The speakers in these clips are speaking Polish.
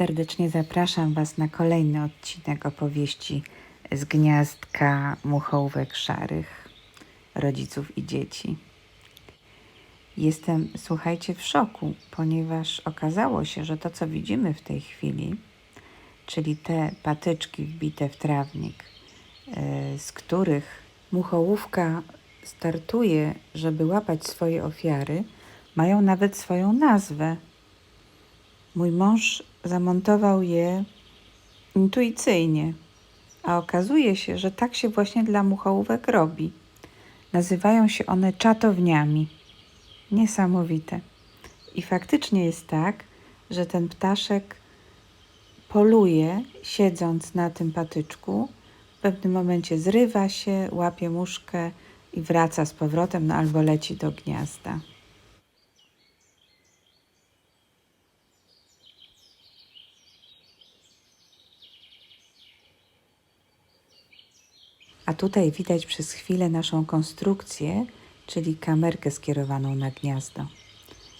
Serdecznie zapraszam Was na kolejny odcinek opowieści z gniazdka muchołówek szarych, rodziców i dzieci. Jestem, słuchajcie, w szoku, ponieważ okazało się, że to, co widzimy w tej chwili, czyli te patyczki wbite w trawnik, e, z których muchołówka startuje, żeby łapać swoje ofiary, mają nawet swoją nazwę. Mój mąż zamontował je intuicyjnie, a okazuje się, że tak się właśnie dla muchołówek robi. Nazywają się one czatowniami. Niesamowite. I faktycznie jest tak, że ten ptaszek poluje, siedząc na tym patyczku. W pewnym momencie zrywa się, łapie muszkę i wraca z powrotem, no albo leci do gniazda. Tutaj widać przez chwilę naszą konstrukcję, czyli kamerkę skierowaną na gniazdo.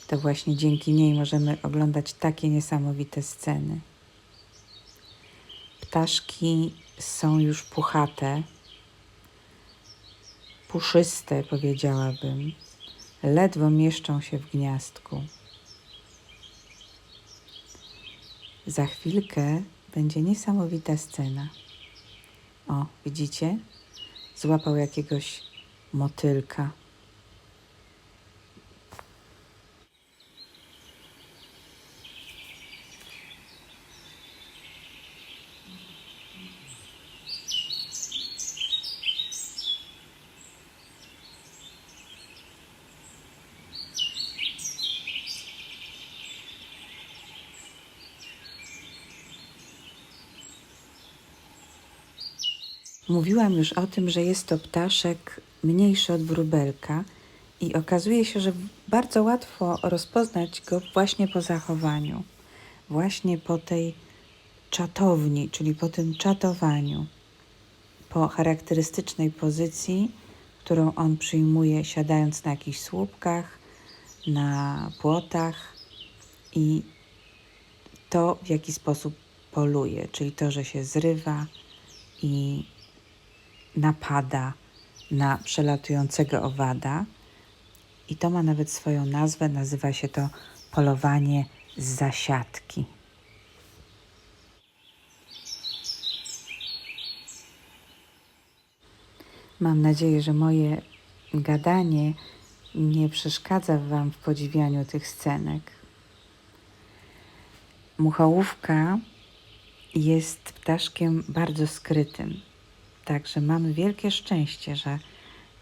To właśnie dzięki niej możemy oglądać takie niesamowite sceny. Ptaszki są już puchate, puszyste, powiedziałabym. Ledwo mieszczą się w gniazdku. Za chwilkę będzie niesamowita scena. O, widzicie? Złapał jakiegoś motylka. Mówiłam już o tym, że jest to ptaszek mniejszy od wróbelka i okazuje się, że bardzo łatwo rozpoznać go właśnie po zachowaniu, właśnie po tej czatowni, czyli po tym czatowaniu, po charakterystycznej pozycji, którą on przyjmuje siadając na jakichś słupkach, na płotach i to, w jaki sposób poluje, czyli to, że się zrywa i napada na przelatującego owada. I to ma nawet swoją nazwę, nazywa się to polowanie z zasiadki. Mam nadzieję, że moje gadanie nie przeszkadza Wam w podziwianiu tych scenek. Muchołówka jest ptaszkiem bardzo skrytym. Także mamy wielkie szczęście, że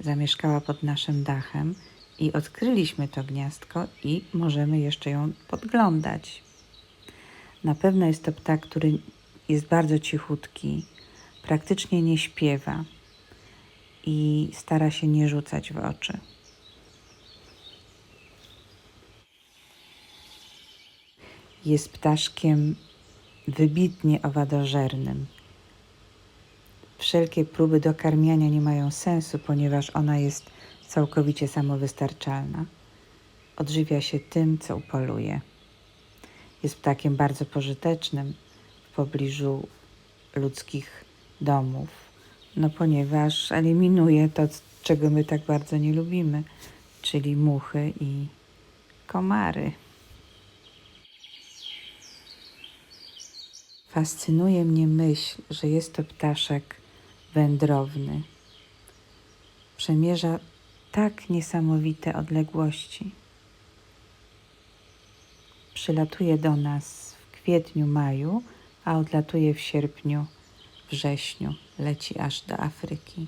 zamieszkała pod naszym dachem i odkryliśmy to gniazdko i możemy jeszcze ją podglądać. Na pewno jest to ptak, który jest bardzo cichutki, praktycznie nie śpiewa i stara się nie rzucać w oczy. Jest ptaszkiem wybitnie owadożernym. Wszelkie próby dokarmiania nie mają sensu, ponieważ ona jest całkowicie samowystarczalna. Odżywia się tym, co upoluje. Jest ptakiem bardzo pożytecznym w pobliżu ludzkich domów, no ponieważ eliminuje to, czego my tak bardzo nie lubimy, czyli muchy i komary. Fascynuje mnie myśl, że jest to ptaszek wędrowny. Przemierza tak niesamowite odległości. Przylatuje do nas w kwietniu, maju, a odlatuje w sierpniu, wrześniu. Leci aż do Afryki.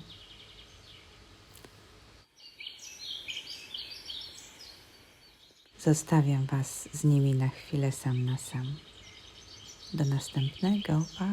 Zostawiam Was z nimi na chwilę sam na sam. Do następnego. Pa!